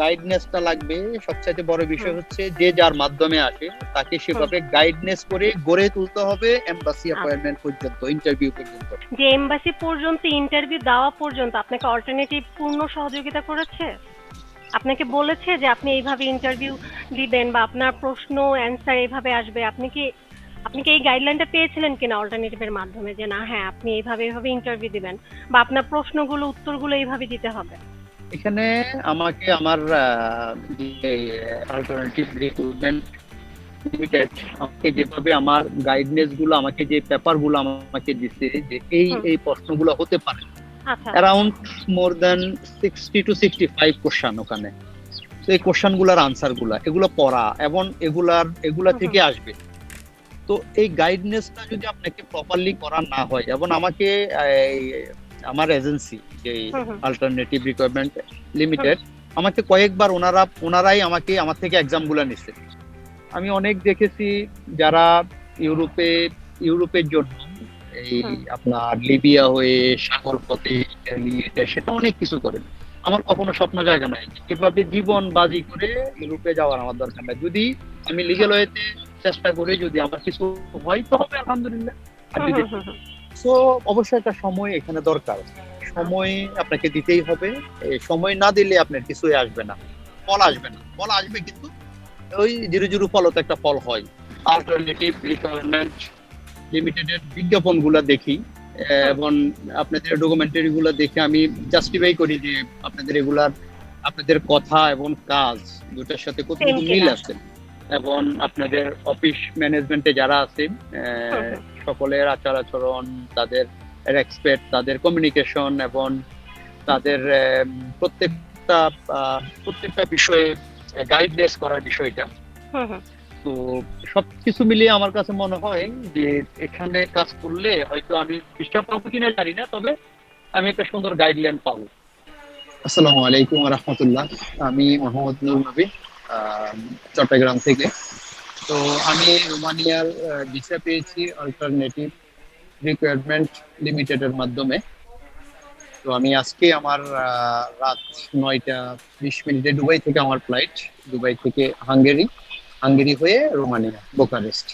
গাইডনেসটা লাগবে। সবচাইতে বড় বিষয় হচ্ছে যে যার মাধ্যমে আসে তাকে সেভাবে গাইডনেস করে গড়ে তুলতে হবে এমবাসি অ্যাপয়েন্টমেন্ট পর্যন্ত ইন্টারভিউ পর্যন্ত। যে এমবাসি পর্যন্ত ইন্টারভিউ দেওয়া পর্যন্ত আপনাকে অল্টারনেটিভ পূর্ণ সহযোগিতা করেছে? আপনাকে বলেছে যে আপনি এইভাবে ইন্টারভিউ দিবেন বা আপনার প্রশ্ন অ্যান্সার এইভাবে আসবে? আপনি কি আপনি কি এই গাইডলাইনটা পেয়েছিলেন কিনা অল্টারনেটিভের মাধ্যমে যে না হ্যাঁ আপনি এইভাবে এইভাবে ইন্টারভিউ দিবেন বা আপনার প্রশ্নগুলো উত্তরগুলো এইভাবে দিতে হবে? এখানে আমাকে আমার যে অল্টারনেটিভ রিক্রুটমেন্ট লিমিটেড আমাকে যেভাবে আমার গাইডনেসগুলো আমাকে যে পেপারগুলো আমাকে দিচ্ছে যে এই। এই প্রশ্নগুলো হতে পারে। Around more than sixty two sixty five question ওখানে। তো এই কোশ্চানগুলার আনসারগুলা এগুলো পড়া এবং এগুলার এগুলা থেকে আসবে। তো এই গাইডনেসটা যদি আপনাকে প্রপারলি করা না হয় এবং আমাকে আমার এজেন্সি যে অল্টারনেটিভ রিকোয়ারমেন্ট লিমিটেড আমাকে কয়েকবার ওনারা ওনারাই আমাকে আমার থেকে এক্সামগুলা নিচ্ছে আমি অনেক দেখেছি যারা ইউরোপে ইউরোপের জন্য এই আপনার লিবিয়া হয়ে সাগর পথে ইটালি এটা সেটা অনেক কিছু করেন আমার কখনো স্বপ্ন জায়গা নাই এভাবে জীবন বাজি করে ইউরোপে যাওয়ার আমার দরকার নাই। যদি আমি লিগেল ওয়েতে চেষ্টা করে যদি আমার কিছু হয় তো হবে আলহামদুলিল্লাহ। আর যদি। সো অবশ্যই একটা সময় এখানে দরকার। সময় আপনাকে দিতেই হবে। সময় না দিলে আপনার কিছুই আসবে না। ফল আসবে না। ফল আসবে কিন্তু ওই জিরো জিরো ফল তো একটা ফল হয়। অল্টারনেটিভ রিকোয়ারমেন্ট লিমিটেডের বিজ্ঞাপনগুলা দেখি এবং আপনাদের ডকুমেন্টারি গুলা দেখে আমি জাস্টিফাই করি যে আপনাদের এগুলার আপনাদের কথা এবং কাজ দুটার সাথে কতটুকু মিল আছে। এবং আপনাদের অফিস ম্যানেজমেন্টে যারা হুম। সকলের আচার আচরণ তাদের রেসপেক্ট তাদের কমিউনিকেশন এবং তাদের আহ, প্রত্যেকটা আহ, প্রত্যেকটা বিষয়ে গাইডনেস করার বিষয়টা। তো সবকিছু মিলিয়ে আমার কাছে মনে হয় যে এখানে কাজ করলে হয়তো আমি ডিস্টার্ব পাবো কিনা জানি না তবে আমি একটা সুন্দর গাইডলাইন পাবো। আসসালামু আলাইকুম রহমতুল্লাহ। আমি মোহাম্মদ নুর নবী আহ, চট্টগ্রাম থেকে। তো আমি রোমানিয়ার ভিসা পেয়েছি অল্টারনেটিভ রিকোয়ারমেন্ট লিমিটেডের মাধ্যমে। তো আমি আজকে আমার রাত নয়টা বিশ মিনিটে দুবাই থেকে আমার ফ্লাইট দুবাই থেকে হাঙ্গেরি। হাঙ্গেরি হয়ে রোমানিয়া, বোকারেস্ট।